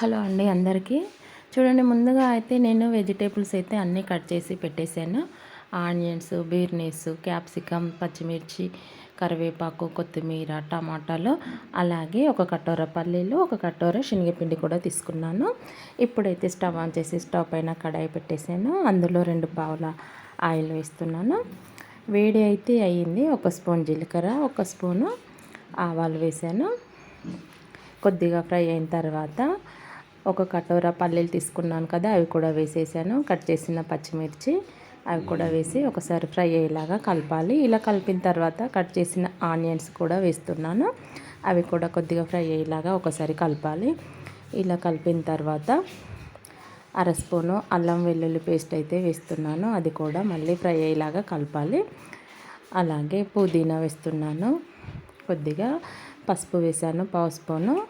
Hello అండి అందరికీ. చూడండి ముందుగా అయితే నేను వెజిటేబుల్స్ అయితే అన్నీ కట్ చేసి పెట్టేశాను. ఆనియన్స్ బీర్నీస్ క్యాప్సికమ్ పచ్చిమిర్చి కరివేపాకు కొత్తిమీర టమాటాలు అలాగే ఒక కటోర పల్లీలు ఒక కటోర శనగపిండి కూడా తీసుకున్నాను. ఇప్పుడైతే స్టవ్ ఆన్ చేసి స్టవ్ పైన కడాయి పెట్టేశాను. అందులో రెండు పావుల ఆయిల్ వేస్తున్నాను. వేడి అయితే అయ్యింది. ఒక స్పూన్ జీలకర్ర ఒక స్పూను ఆవాలు వేసాను కొద్దిగా ఫ్రై అయిన తర్వాత ఒక కటోరా పల్లీలు తీసుకున్నాను కదా అవి కూడా వేసేసాను. కట్ చేసిన పచ్చిమిర్చి అవి కూడా వేసి ఒకసారి ఫ్రై అయ్యేలాగా కలపాలి. ఇలా కలిపిన తర్వాత కట్ చేసిన ఆనియన్స్ కూడా వేస్తున్నాను. అవి కూడా కొద్దిగా ఫ్రై అయ్యేలాగా ఒకసారి కలపాలి. ఇలా కలిపిన తర్వాత అర స్పూను అల్లం వెల్లుల్లి పేస్ట్ అయితే వేస్తున్నాను. అది కూడా మళ్ళీ ఫ్రై అయ్యేలాగా కలపాలి. అలాగే పుదీనా వేస్తున్నాను. కొద్దిగా పసుపు వేసాను పావు స్పూను.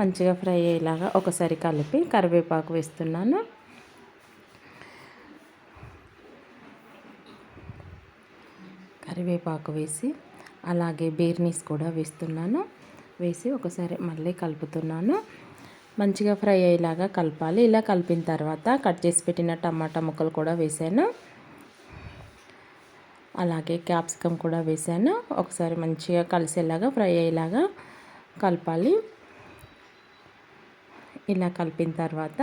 మంచిగా ఫ్రై అయ్యేలాగా ఒకసారి కలిపి కరివేపాకు వేస్తున్నాను. కరివేపాకు వేసి అలాగే బీర్నీస్ కూడా వేస్తున్నాను. వేసి ఒకసారి మళ్ళీ కలుపుతున్నాను. మంచిగా ఫ్రై అయ్యేలాగా కలపాలి. ఇలా కలిపిన తర్వాత కట్ చేసి పెట్టిన టమాటా ముక్కలు కూడా వేసాను. అలాగే క్యాప్సికమ్ కూడా వేసాను. ఒకసారి మంచిగా కలిసేలాగా ఫ్రై అయ్యేలాగా కలపాలి. ఇలా కలిపిన తర్వాత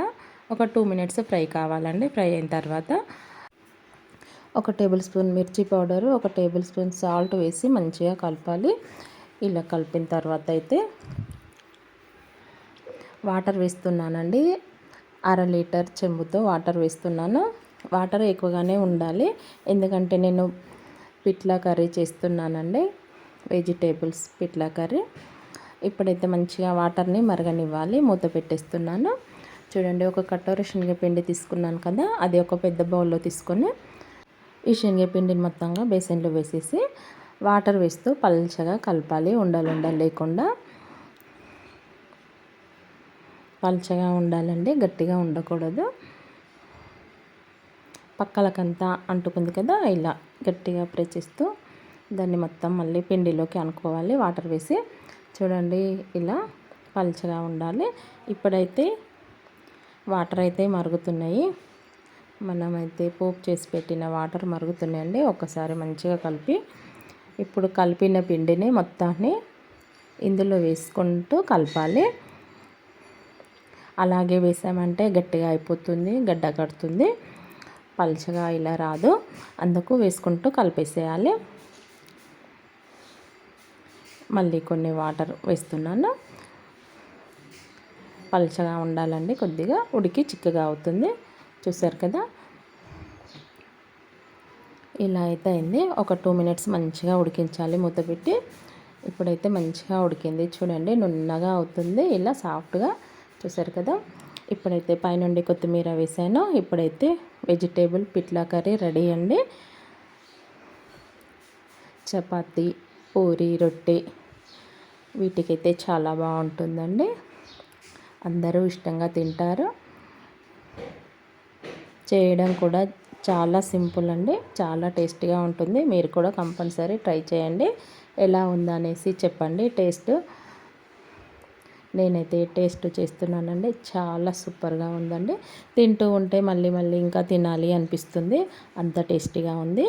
ఒక టూ మినిట్స్ ఫ్రై కావాలండి ఫ్రై అయిన తర్వాత ఒక టేబుల్ స్పూన్ మిర్చి పౌడరు ఒక టేబుల్ స్పూన్ సాల్ట్ వేసి మంచిగా కలపాలి. ఇలా కలిపిన తర్వాత అయితే వాటర్ వేస్తున్నానండి. అర లీటర్ చెంబుతో వాటర్ వేస్తున్నాను. వాటర్ ఎక్కువగానే ఉండాలి ఎందుకంటే నేను పిట్లా కర్రీ చేస్తున్నానండి వెజిటేబుల్స్ పిట్లా కర్రీ. ఇప్పుడైతే మంచిగా వాటర్ని మరగనివ్వాలి. మూత పెట్టేస్తున్నాను. చూడండి ఒక కట్టోర శనగపిండి తీసుకున్నాను కదా అది ఒక పెద్ద బౌల్లో తీసుకొని ఈ శనగపిండిని మొత్తంగా బేసన్లో వేసేసి వాటర్ వేస్తూ పల్చగా కలపాలి. ఉండలు ఉండలు లేకుండా. పల్చగా ఉండాలండి గట్టిగా ఉండకూడదు. పక్కలకంతా అంటుకుంది కదా ఇలా గట్టిగా ప్రెస్ చేస్తూ దాన్ని మొత్తం మళ్ళీ పిండిలోకి అనుకోవాలి. వాటర్ వేసి చూడండి ఇలా పల్చగా ఉండాలి. ఇప్పుడైతే వాటర్ అయితే మరుగుతున్నాయి. మనమైతే పోపు చేసి పెట్టిన వాటర్ మరుగుతున్నాయండి ఒకసారి మంచిగా కలిపి ఇప్పుడు కలిపిన పిండిని మొత్తాన్ని ఇందులో వేసుకుంటూ కలపాలి. అలాగే వేసామంటే గట్టిగా అయిపోతుంది గడ్డ కడుతుంది. పల్చగా ఇలా రాదు. అందుకు వేసుకుంటూ కలిపేసేయాలి. మళ్ళీ కొన్ని వాటర్ వేస్తున్నాను. పల్చగా ఉండాలండి కొద్దిగా. ఉడికి చిక్కగా అవుతుంది. చూసారు కదా? ఇలా అయితే అయింది. ఒక టూ మినిట్స్ మంచిగా ఉడికించాలి మూత పెట్టి. ఇప్పుడైతే మంచిగా ఉడికింది. చూడండి నున్నగా అవుతుంది. ఇలా సాఫ్ట్గా. చూసారు కదా? ఇప్పుడైతే పైనుండి కొత్తిమీర వేసాను. ఇప్పుడైతే వెజిటేబుల్ పిట్లా కర్రీ రెడీ అండి. చపాతీ పూరి రొట్టె వీటికైతే చాలా బాగుంటుందండి. అందరూ ఇష్టంగా తింటారు. చేయడం కూడా చాలా సింపుల్ అండి. చాలా టేస్టీగా ఉంటుంది. మీరు కూడా కంపల్సరీ ట్రై చేయండి. ఎలా ఉందనేసి చెప్పండి టేస్ట్. నేనైతే టేస్ట్ చేస్తున్నానండి. చాలా సూపర్గా ఉందండి. తింటూ ఉంటే మళ్ళీ మళ్ళీ ఇంకా తినాలి అనిపిస్తుంది. అంత టేస్టీగా ఉంది.